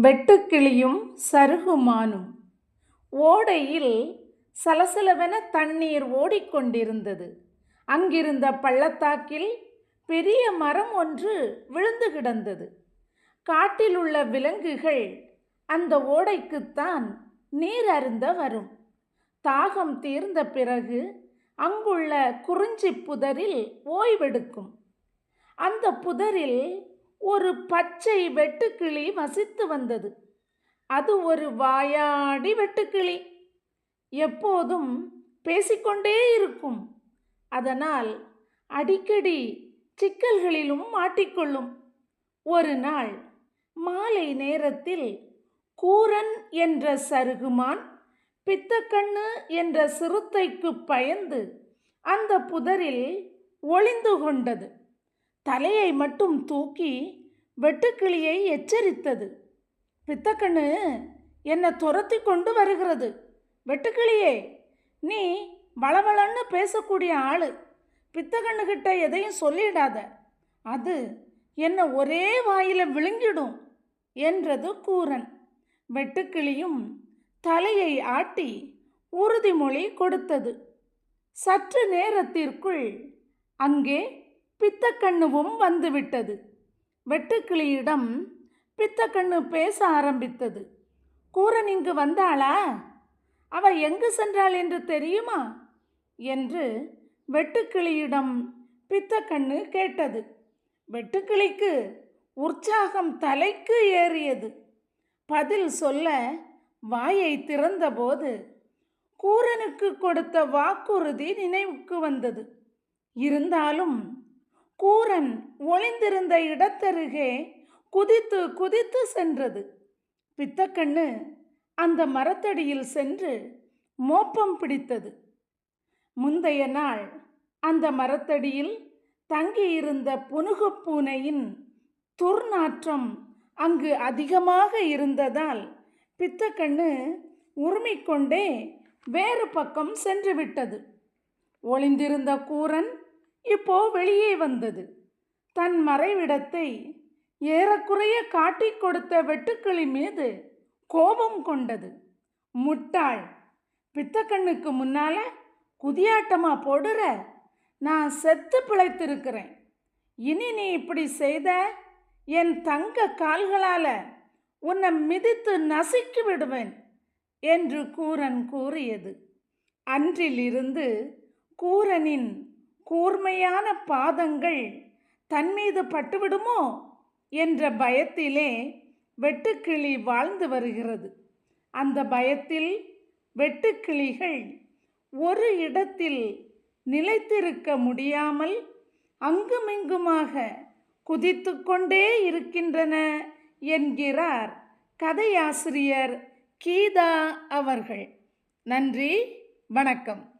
வெட்டுக்கிளியும் சருகுமானும். ஓடையில் சலசலவென தண்ணீர் ஓடிக்கொண்டிருந்தது. அங்கிருந்த பள்ளத்தாக்கில் பெரிய மரம் ஒன்று விழுந்து கிடந்தது. காட்டில் உள்ள விலங்குகள் அந்த ஓடைக்குத்தான் நீர் அருந்த வரும். தாகம் தீர்ந்த பிறகு அங்குள்ள குறிஞ்சி புதரில் ஓய்வெடுக்கும். அந்த புதரில் ஒரு பச்சை வெட்டுக்கிளி வசித்து வந்தது. அது ஒரு வாயாடி வெட்டுக்கிளி. எப்போதும் பேசிக்கொண்டே இருக்கும். அதனால் அடிக்கடி சிக்கல்களிலும் மாட்டிக்கொள்ளும். ஒரு நாள் மாலை நேரத்தில் கூரன் என்ற சருகுமான் பித்தக்கண்ணு என்ற சிறுத்தைக்கு பயந்து அந்த புதரில் ஒளிந்து கொண்டது. தலையை மட்டும் தூக்கி வெட்டுக்கிளியை எச்சரித்தது. பித்தக்கண்ணு என்னை துரத்தி கொண்டு வருகிறது. வெட்டுக்கிளியே நீ வளவளன்னு பேசக்கூடிய ஆள். பித்தக்கண்ணுக்கிட்ட எதையும் சொல்லிடாத. அது என்னை ஒரே வாயில் விழுங்கிடும் என்றது கூரன் வெட்டுக்கிளியும் தலையை ஆட்டி உறுதிமொழி கொடுத்தது. சற்று நேரத்திற்குள் அங்கே பித்தக்கண்ணுவும் வந்துவிட்டது. வெட்டுக்கிளியிடம் பித்தக்கண்ணு பேச ஆரம்பித்தது. கூரன் இங்கு வந்தாளா? அவ எங்கு சென்றாள் என்று தெரியுமா? என்று வெட்டுக்கிளியிடம் பித்தக்கண்ணு கேட்டது. வெட்டுக்கிளிக்கு உற்சாகம் தலைக்கு ஏறியது. பதில் சொல்ல வாயை திறந்தபோது கூரனுக்கு கொடுத்த வாக்குறுதி நினைவுக்கு வந்தது. இருந்தாலும் கூரன் ஒளிந்திருந்த இடத்தருகே குதித்து குதித்து சென்றது. பித்தக்கண்ணு அந்த மரத்தடியில் சென்று மோப்பம் பிடித்தது. முந்தைய நாள் அந்த மரத்தடியில் தங்கியிருந்த புனுகுப்பூனையின் துர்நாற்றம் அங்கு அதிகமாக இருந்ததால் பித்தக்கண்ணு உருமிக்கொண்டே வேறு பக்கம் சென்று விட்டது ஒளிந்திருந்த கூரன் இப்போ வெளியே வந்தது. தன் மறைவிடத்தை ஏறக்குறைய காட்டிக் கொடுத்த வெட்டுக்கிளி மீது கோபம் கொண்டது. முட்டாள் பித்தக்கண்ணுக்கு முன்னால குதியாட்டமா போடுற நான் செத்து பிழைத்திருக்கிறேன். இனி நீ இப்படி செய்த என் தங்க கால்களால உன்னை மிதித்து நசுக்கி விடுவேன் என்று கூரன் கூறியது. அன்றிலிருந்து கூரனின் கூர்மையான பாதங்கள் தன்மீது பட்டுவிடுமோ என்ற பயத்திலே வெட்டுக்கிளி வாழ்ந்து வருகிறது. அந்த பயத்தில் வெட்டுக்கிளிகள் ஒரு இடத்தில் நிலைத்திருக்க முடியாமல் அங்குமிங்குமாக குதித்து கொண்டே இருக்கின்றன என்கிறார் கதையாசிரியர் கீதா அவர்கள். நன்றி வணக்கம்.